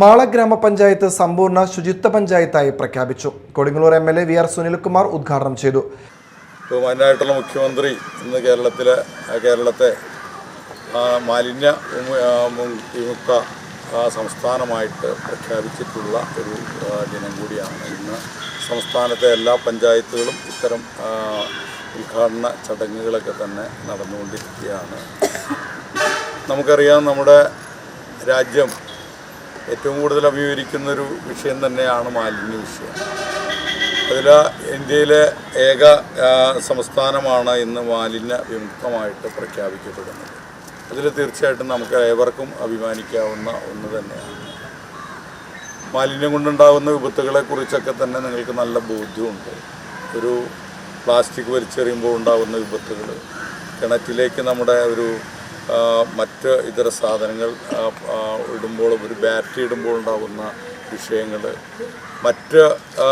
മാള ഗ്രാമപഞ്ചായത്ത് സമ്പൂർണ ശുചിത്വ പഞ്ചായത്തായി പ്രഖ്യാപിച്ചു. Kodungallur M L A V R Sunilkumar ഉദ്ഘാടനം ചെയ്തു. ബഹുമാനായിട്ടുള്ള മുഖ്യമന്ത്രി ഇന്ന് കേരളത്തിലെ കേരളത്തെ മാലിന്യ വിമുക്ത സംസ്ഥാനമായിട്ട് പ്രഖ്യാപിച്ചിട്ടുള്ള ഒരു ദിനം കൂടിയാണ്. ഇന്ന് സംസ്ഥാനത്തെ എല്ലാ പഞ്ചായത്തുകളും ഇത്തരം ഉദ്ഘാടന ചടങ്ങുകളൊക്കെ തന്നെ നടന്നുകൊണ്ടിരിക്കുകയാണ്. നമുക്കറിയാം നമ്മുടെ രാജ്യം ഏറ്റവും കൂടുതൽ അഭിമുഖീകരിക്കുന്ന ഒരു വിഷയം തന്നെയാണ് മാലിന്യ വിഷയം. അതിൽ ഇന്ത്യയിലെ ഏക സംസ്ഥാനമാണ് ഇന്ന് മാലിന്യ വിമുക്തമായിട്ട് പ്രഖ്യാപിക്കപ്പെടുന്നത്. അതിൽ തീർച്ചയായിട്ടും നമുക്ക് ഏവർക്കും അഭിമാനിക്കാവുന്ന ഒന്ന് തന്നെയാണ്. മാലിന്യം കൊണ്ടുണ്ടാകുന്ന വിപത്തുകളെക്കുറിച്ചൊക്കെ തന്നെ നിങ്ങൾക്ക് നല്ല ബോധ്യമുണ്ട്. ഒരു പ്ലാസ്റ്റിക് വലിച്ചെറിയുമ്പോൾ ഉണ്ടാകുന്ന വിപത്തുകൾ കിണറ്റിലേക്ക് നമ്മുടെ ഒരു മറ്റ് ഇതര സാധനങ്ങൾ ഇടുമ്പോൾ ഒരു ബാറ്ററി ഇടുമ്പോൾ ഉണ്ടാകുന്ന വിഷയങ്ങൾ മറ്റ്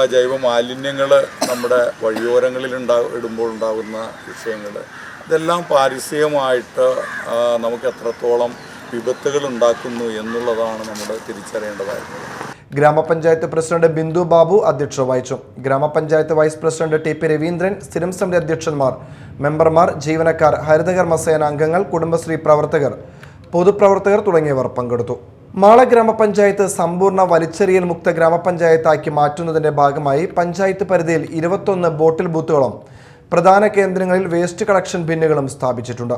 ജൈവ മാലിന്യങ്ങൾ നമ്മുടെ വഴിയോരങ്ങളിൽ ഉണ്ടാ ഇടുമ്പോൾ ഉണ്ടാകുന്ന വിഷയങ്ങൾ ഇതെല്ലാം പാരിസ്ഥിതികമായിട്ട് നമുക്ക് എത്രത്തോളം വിപത്തുകൾ ഉണ്ടാക്കുന്നു എന്നുള്ളതാണ് നമ്മൾ തിരിച്ചറിയേണ്ടതായിട്ടുള്ളത് ഗ്രാമപഞ്ചായത്ത് പ്രസിഡന്റ് ബിന്ദു ബാബു അധ്യക്ഷത വഹിച്ചു. ഗ്രാമപഞ്ചായത്ത് vice president T P Raveendran സ്ഥിരം സമിതി അധ്യക്ഷന്മാർ മെമ്പർമാർ ജീവനക്കാർ ഹരിതകർമ്മസേന അംഗങ്ങൾ കുടുംബശ്രീ പ്രവർത്തകർ പൊതുപ്രവർത്തകർ തുടങ്ങിയവർ പങ്കെടുത്തു. മാള ഗ്രാമപഞ്ചായത്ത് സമ്പൂർണ വലിച്ചെറിയൽ മുക്ത ഗ്രാമപഞ്ചായത്താക്കി മാറ്റുന്നതിന്റെ ഭാഗമായി പഞ്ചായത്ത് പരിധിയിൽ ഇരുപത്തൊന്ന് ബോട്ടിൽ ബൂത്തുകളും പ്രധാന കേന്ദ്രങ്ങളിൽ വേസ്റ്റ് കളക്ഷൻ ബിന്നുകളും സ്ഥാപിച്ചിട്ടുണ്ട്.